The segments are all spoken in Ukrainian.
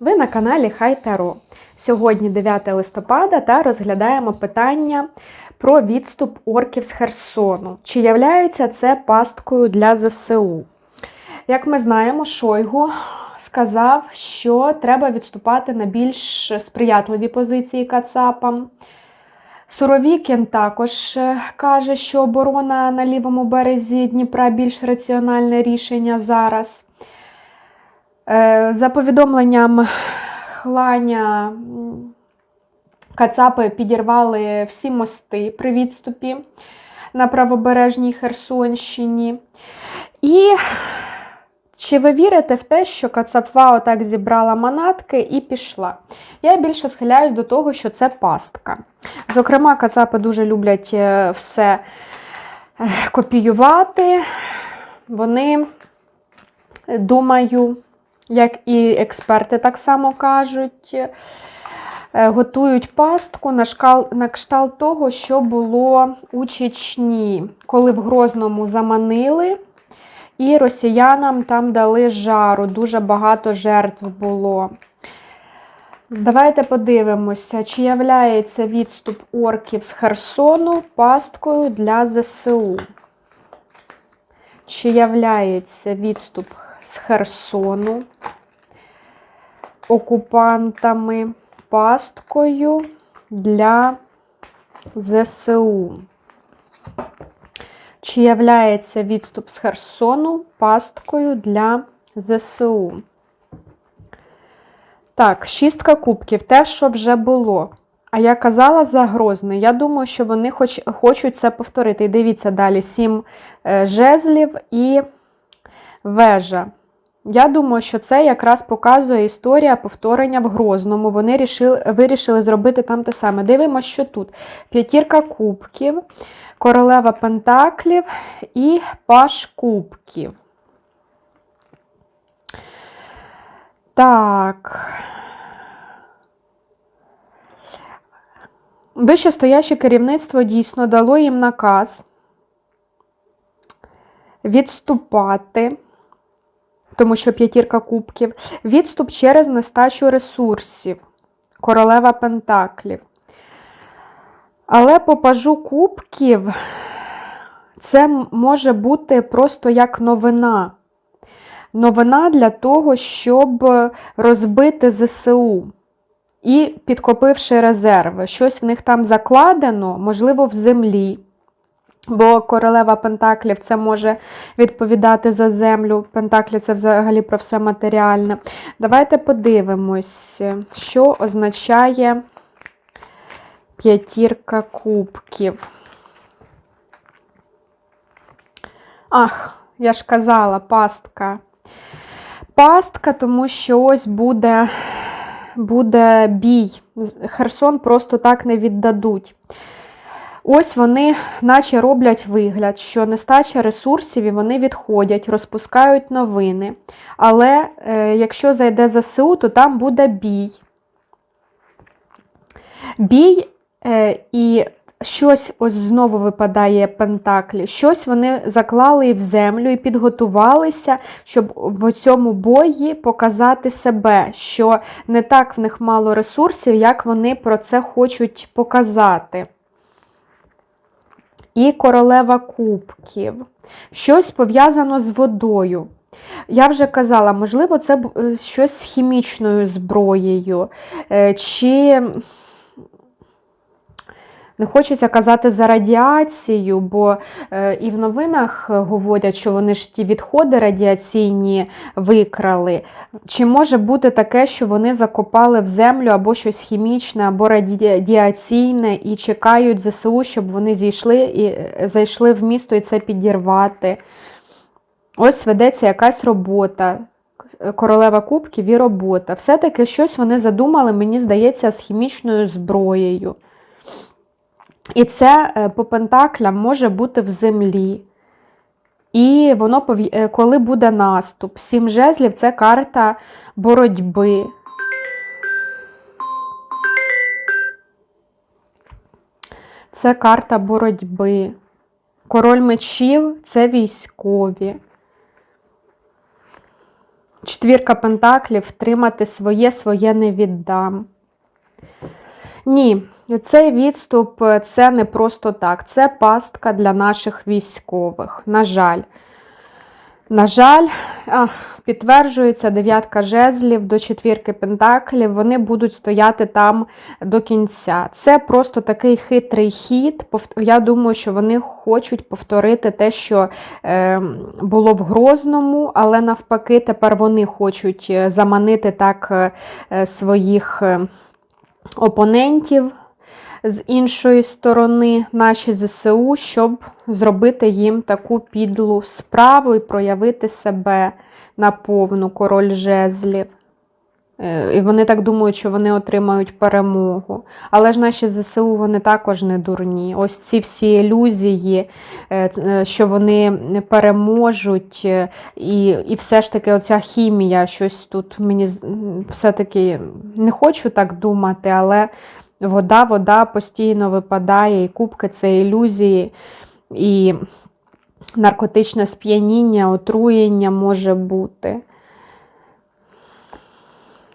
Ви на каналі Хай Таро. Сьогодні 9 листопада та розглядаємо питання про відступ орків з Херсону. Чи являється це пасткою для ЗСУ? Як ми знаємо, Шойгу сказав, що треба відступати на більш сприятливі позиції Кацапам. Суровікін також е, каже, що оборона на лівому березі Дніпра більш раціональне рішення зараз. Е, За повідомленням Хланя, Кацапи підірвали всі мости при відступі на правобережній Херсонщині. І чи ви вірите в те, що Кацапва отак зібрала манатки і пішла? Я більше схиляюсь до того, що це пастка. Зокрема, Кацапи дуже люблять е, все е, копіювати. Вони, думаю, як і експерти так само кажуть, е, готують пастку на, шкал, на кшталт того, що було у Чечні, коли в Грозному заманили. І росіянам там дали жару, дуже багато жертв було. Давайте подивимося, чи являється відступ орків з Херсону пасткою для ЗСУ. Чи являється відступ з Херсону окупантами пасткою для ЗСУ? Чи являється відступ з Херсону пасткою для ЗСУ? Так, шістка кубків, те, що вже було. А я казала за Грозний. Я думаю, що вони хоч, хочуть це повторити. І дивіться далі: сім е, жезлів і вежа. Я думаю, що це якраз показує історія повторення в Грозному. Вони рішили, вирішили зробити там те саме. Дивимося, що тут: п'ятірка кубків, королева пентаклів і паш кубків. Так. Вищестояще керівництво дійсно дало їм наказ відступати, тому що п'ятірка кубків, відступ через нестачу ресурсів, королева пентаклів. Але по пажу кубків це може бути просто як новина. Новина для того, щоб розбити ЗСУ. І підкопивши резерви. Щось в них там закладено, можливо, в землі. Бо королева Пентаклів це може відповідати за землю. Пентаклі це взагалі про все матеріальне. Давайте подивимось, що означає п'ятірка кубків. Ах, я ж казала, пастка. Пастка, тому що ось буде буде бій. Херсон просто так не віддадуть. Ось вони, наче роблять вигляд, що нестача ресурсів і вони відходять, розпускають новини. Але е, якщо зайде ЗСУ, то там буде бій. Бій е, і щось ось знову випадає Пентаклі. Щось вони заклали в землю і підготувалися, щоб в цьому бої показати себе, що не так в них мало ресурсів, як вони про це хочуть показати. І королева кубків. Щось пов'язано з водою. Я вже казала, можливо, це щось з хімічною зброєю. Чи не хочеться казати за радіацію, бо е, і в новинах говорять, що вони ж ті відходи радіаційні викрали. Чи може бути таке, що вони закопали в землю або щось хімічне, або радіаційне, і чекають ЗСУ, щоб вони зійшли і е, зайшли в місто і це підірвати? Ось ведеться якась робота. Королева Кубків і робота. Все-таки щось вони задумали, мені здається, з хімічною зброєю. І це е, по пентаклям може бути в землі. І воно, е, коли буде наступ, сім жезлів це карта боротьби. Це карта боротьби. Король мечів це військові. Четвірка пентаклів втримати своє, своє не віддам. Ні, цей відступ е, це не просто так. Це пастка для наших військових. На жаль. На жаль, підтверджується дев'ятка жезлів до четвірки пентаклів. Вони будуть стояти там до кінця. Це просто такий хитрий хід. Я думаю, що вони хочуть повторити те, що е, було в Грозному, але навпаки, тепер вони хочуть е, заманити так е, своїх опонентів з іншої сторони наші ЗСУ, щоб зробити їм таку підлу справу і проявити себе на повну король жезлів. Е, І вони так думають, що вони отримають перемогу. Але ж наші ЗСУ вони також не дурні. Ось ці всі ілюзії, е, е, що вони переможуть, і, і все ж таки оця хімія, щось тут мені все-таки не хочу так думати, але вода, вода постійно випадає, і кубки це ілюзії, і наркотичне сп'яніння, отруєння може бути.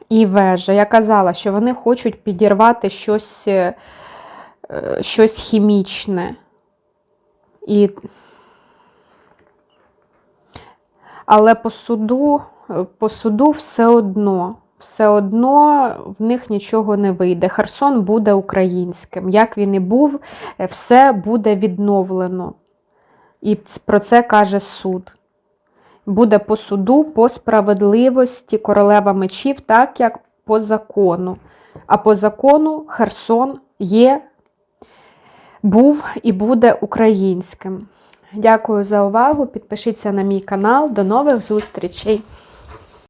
І вежа. Я казала, що вони хочуть підірвати щось, е, щось хімічне. І... Але по суду, по суду все одно, все одно в них нічого не вийде. Херсон буде українським. Як він і був, е, все буде відновлено. І про це каже суд. Буде по суду, по справедливості королева мечів, так як по закону. А по закону Херсон є, був і буде українським. Дякую за увагу. Підпишіться на мій канал. До нових зустрічей!